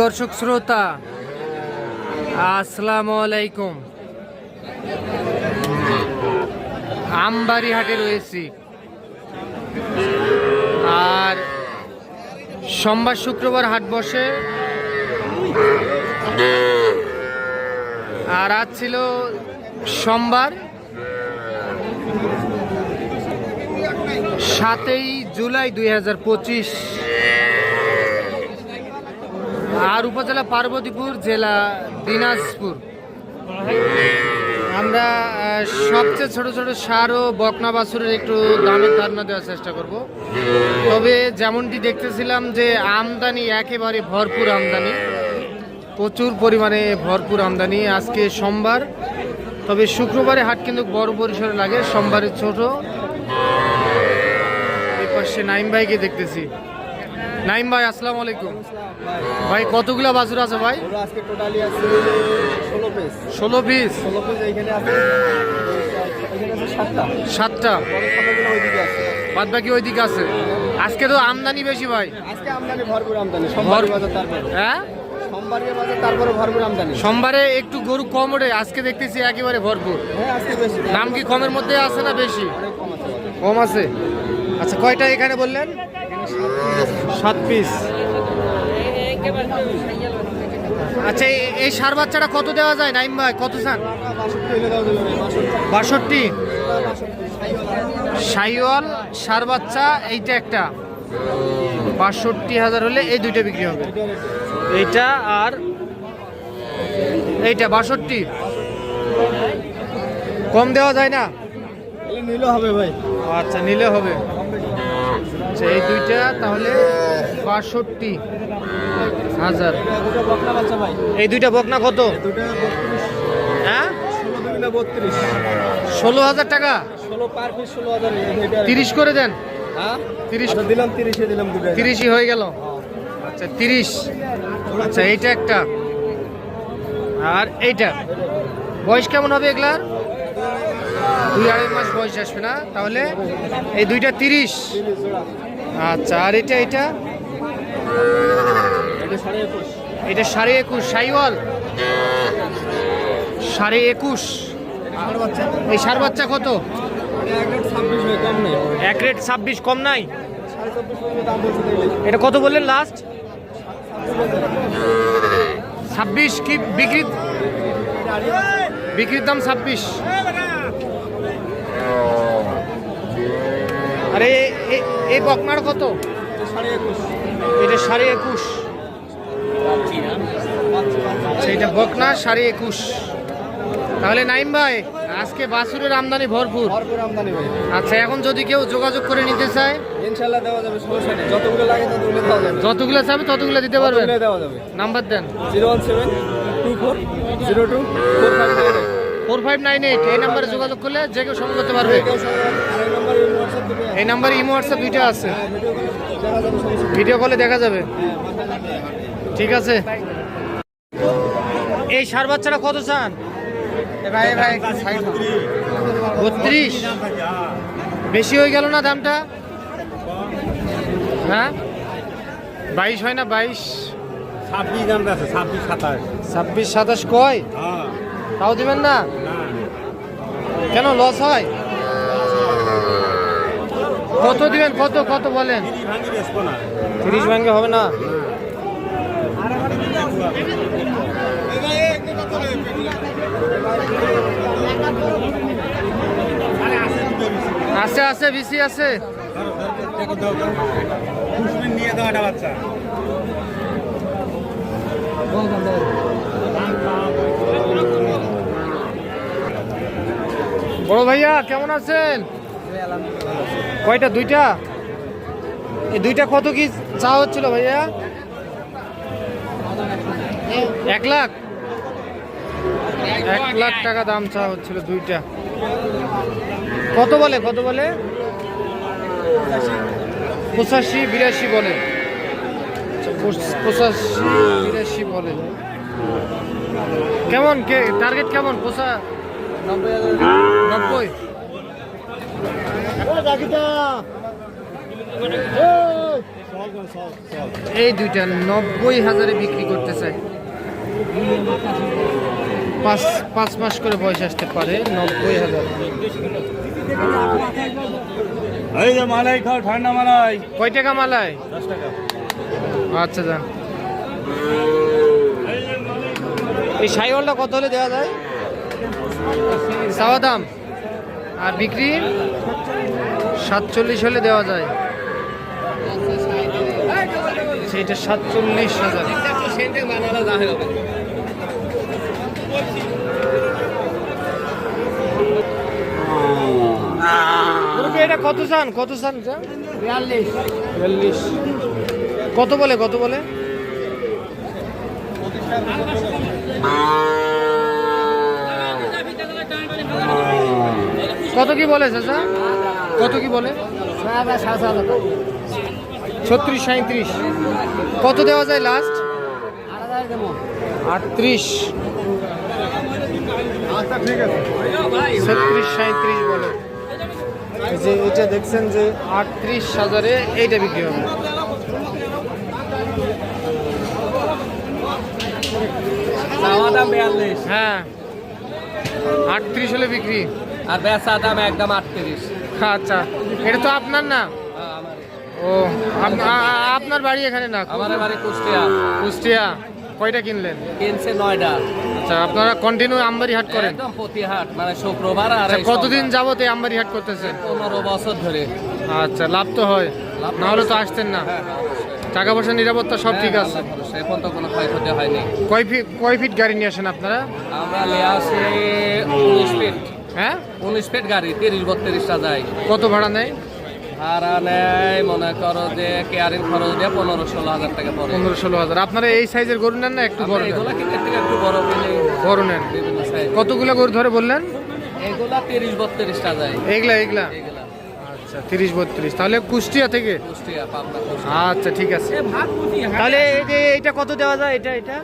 দর্শক শ্রোতা, আসসালামু আলাইকুম। আমবাড়ি হাটে রয়েছি। আর সোমবার শুক্রবার হাট বসে। আর আজ ছিল সোমবার, সাতই জুলাই দুই হাজার পঁচিশ। আর উপজেলা পার্বতীপুর, জেলা দিনাজপুর। আমরা সবচেয়ে ছোট ছোট সার ও বকনা বাছুরের একটু দামের ধারণা দেওয়ার চেষ্টা করব। তবে যেমনটি দেখতেছিলাম যে আমদানি একেবারে ভরপুর আমদানি, প্রচুর পরিমাণে ভরপুর আমদানি। আজকে সোমবার, তবে শুক্রবারে হাট কিন্তু বড় পরিসরে লাগে, সোমবারে ছোট। এই পাশে নাইম ভাইকে দেখতেছি। নাইম ভাই আসসালামু আলাইকুম। ভাই কতগুলা বাছুর আছে ভাই? আজকে টোটালি আছে ষোলো পিস ষোলো পিস ষোলো পিস এইখানে আছে এখানে আছে ওইদিকে বাদ বাকি ওইদিকে আছে। আজকে তো আমদানি বেশি ভাই। আজকে আমদানি ভরপুর আমদানি। সোমবার বাজার তারপরে। হ্যাঁ? সোমবারের বাজার তারপরে ভরপুর আমদানি। সোমবারে একটু গরু কম ওঠে আজকে দেখতেছি একেবারে ভরপুর। হ্যাঁ আজকে বেশি। দাম কি কমের মধ্যে আছে না বেশি? কম আছে। আচ্ছা কয়টা এখানে বললেন? সাত পিস আচ্ছা এই- সার বাচ্চাটা কত দেওয়া যায়? নাইম ভাই কত চান বাষট্টি। সাইওয়াল সার বাচ্চা এইটা একটা। বাষট্টি হাজার হলে এই দুইটা বিক্রি হবে। এইটা আর এইটা বাষট্টি। কম দেওয়া যায় না? নিলে হবে ভাই। আচ্ছা নিলে হবে। আচ্ছা এই দুইটা তাহলে বাষট্টি হাজার। এই দুইটা বকনা কত? হ্যাঁ? ষোলো হাজার টাকা? তিরিশ করে দেন। হ্যাঁ? তিরিশ আচ্ছা, দিলাম তিরিশে দিলাম তিরিশই হয়ে গেল। আচ্ছা তিরিশ। আচ্ছা এইটা একটা। আর এইটা। বয়স কেমন হবে এগুলার? দুই আড়াই মাস বয়স আসবে না? তাহলে এই দুইটা তিরিশ। আচ্ছা আর এটা এটা? এটা সাড়ে একুশ, সাইওয়াল? সাড়ে একুশ। এই সার বাচ্চা কত? এক রেট ছাব্বিশ, কম নেই? এটা কত বললেন লাস্ট ছাব্বিশ কি বিক্রি বিক্রির দাম ছাব্বিশ। আরে এই বকনার কত? এটা সাড়ে একুশ। এটা বকনা সাড়ে একুশ। তাহলে নাইম ভাই আজকে বাছুরের আমদানি ভরপুর। ভরপুর আমদানি ভাই। আচ্ছা এখন যদি কেউ যোগাযোগ করে নিতে চায়? দেওয়া যাবে সমস্যা নেই। যতগুলো লাগে ততগুলো দেওয়া যাবে। যতগুলো চাবে ততগুলো দিতে পারবেন। দেওয়া যাবে। নাম্বার দেন। এই নাম্বারে যোগাযোগ করলে যে কেউ সংগ্রহ করতে পারবে। এই নম্বরে ইমো হোয়াটসঅ্যাপ দুইটা আছে। ভিডিও কলে দেখা যাবে। ঠিক আছে? এই সার বাচ্চাটা কত চান? বত্রিশ? বেশি হয়ে গেল না দামটা? হ্যাঁ? বাইশ হয় না বাইশ? ছাব্বিশ দাম আছে ছাব্বিশ সাতাশ। ছাব্বিশ সাতাশ কয়? হ্যাঁ। তাও দিবেন না? কেন লস হয়? কত দিবেন? কত কত বলেন? তিরিশ ভাঙ্গে হবে না? আছে আছে বিসি আছে। নিয়ে বাচ্চা বড় ভাইয়া কেমন আছেন? কয়টা? দুইটা? এই দুইটা কত কি চা হচ্ছিল ভাইয়া? এক লাখ? এক লাখ টাকা দাম চা হচ্ছিল দুইটা। কত বলে? কত বলে? পঁচাশি, বিরাশি বলে। পঁচাশি, বিরাশি বলে। কেমন? কে টার্গেট কেমন? পোষা নব্বই? এই দুইটা নব্বই হাজারে বিক্রি করতে চাই। পাঁচ পাঁচ মাস করে বয়স আসতে পারে নব্বই হাজার। এই যে মালাই খাও ঠান্ডা মালাই। কয় টাকা দশ টাকা। আচ্ছা যান এই সাইওয়ালটা কত হলে দেওয়া যায়? চাওয়া দাম। আর বিক্রি? সাতচল্লিশ হলে দেওয়া যায়। সেইটা সাতচল্লিশ হাজার। এটা কত চান? কত চান বিয়াল্লিশ। কত বলে কত বলে? কত কি বলে চাচা কত কি বলে? ছত্রিশ সাঁত্রিশ কত দেওয়া যায় লাস্ট আটত্রিশ। ছত্রিশ সাঁত্রিশ বলে। যে এটা দেখছেন যে আটত্রিশ হাজারে এইটা বিক্রি হবে। হ্যাঁ। আটত্রিশ হলে বিক্রি। আর বেচা দাম একদম আটত্রিশ। আচ্ছা এটা তো আপনার না? ও আপনার বাড়ি এখানে না? আমার বাড়ি কুষ্টিয়া। কুষ্টিয়া। কয়টা কিনলেন? কিনছে নয়টা। আচ্ছা আপনারা কন্টিনিউ আমবাড়ি হাট করেন। একদম প্রতিহাট মানে শুক্রবার আর আচ্ছা কতদিন। যাবত এই আমবাড়ি হাট করতেছেন? পনেরো বছর ধরে। আচ্ছা লাভ তো হয়। না হলে তো আসতেন না। হ্যাঁ, হ্যাঁ। টাকা পয়সা নিরাপত্তা সব ঠিক হ্যাঁ, আছে। আল্লাহর ভরসা। এখন তো কোনো ক্ষয়ক্ষতি হয়নি। কয় ফিট কয় ফিট গাড়ি নিয়ে আসেন আপনারা? আমরা নিয়ে আসি উনিশ ফিট। হ্যাঁ? উনিশ ফিট গাড়ি তিরিশ বত্রিশটা যায়। কত ভাড়া নেয়? ভাড়া নেয় মনে করো যে কেয়ারিং খরচ দিয়ে পনেরো ষোলো হাজার টাকা পড়ে। পনেরো ষোলো হাজার। আপনারা এই সাইজের গরু নেন না একটু বড়? এগুলা কিন্তু একটু একটু বড় পেলে বড় নেন। কতগুলো গরু ধরে বললেন? এগুলা তিরিশ বত্রিশটা যায়। এইগুলা এগুলা? আচ্ছা তিরিশ বত্রিশ। তাহলে কুষ্টিয়া থেকে? কুষ্টিয়া পাবনা আচ্ছা ঠিক আছে। তাহলে এই যে এইটা কত দেওয়া যায়? এটা এটা?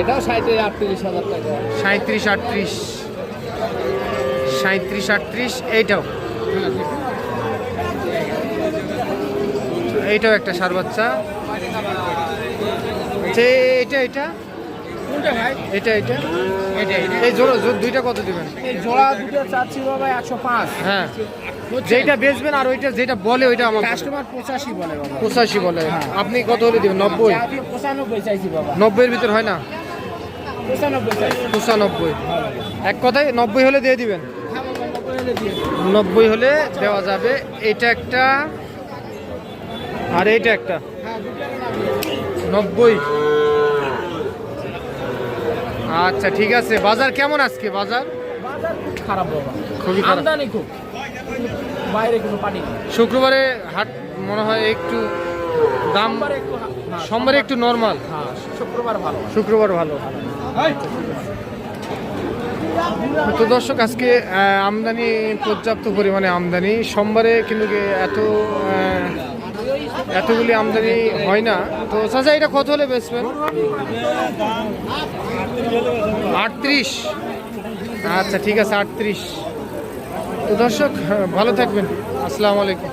এটাও সাইডে আটত্রিশ হাজার টাকা। সাঁত্রিশ আটত্রিশ। সাঁত্রিশ আটত্রিশ এইটাও। এইটাও একটা সার বাচ্চা। এটা এটা এটা এই জোড়া দুইটা কত দিবেন? জোড়া দুটো চাচ্ছি বাবা একশো পাঁচ। হ্যাঁ। যেটা বেচবেন আর ওইটা যেটা বলে ওইটা আমার কাস্টমার পঁচাশি বলে পঁচাশি বলে। আপনি কত হলে দিবেন? নব্বই? পঁচানব্বই চাইছি বাবা। নব্বইয়ের ভিতর হয় না? পঁচানব্বই। এক কথায় নব্বই হলে দিয়ে দিবেন? নব্বই হলে দেওয়া যাবে। এটা একটা আর এইটা একটা। নব্বই। আচ্ছা ঠিক আছে। বাজার কেমন আজকে? বাজার? বাজার খারাপ খুবই আমদানি খুব। বাইরে কোনো পানি শুক্রবারে হাট মনে হয় একটু দাম সোমবারে একটু নর্মাল শুক্রবার ভালো শুক্রবার ভালো। তো দর্শক আজকে আমদানি পর্যাপ্ত পরিমাণে আমদানি। সোমবারে কিন্তু এত এতগুলি আমদানি হয় না। তো চাচা এটা কত হলে বেচবেন? আটত্রিশ। আচ্ছা ঠিক আছে আটত্রিশ। তো দর্শক ভালো থাকবেন। আসসালামু আলাইকুম।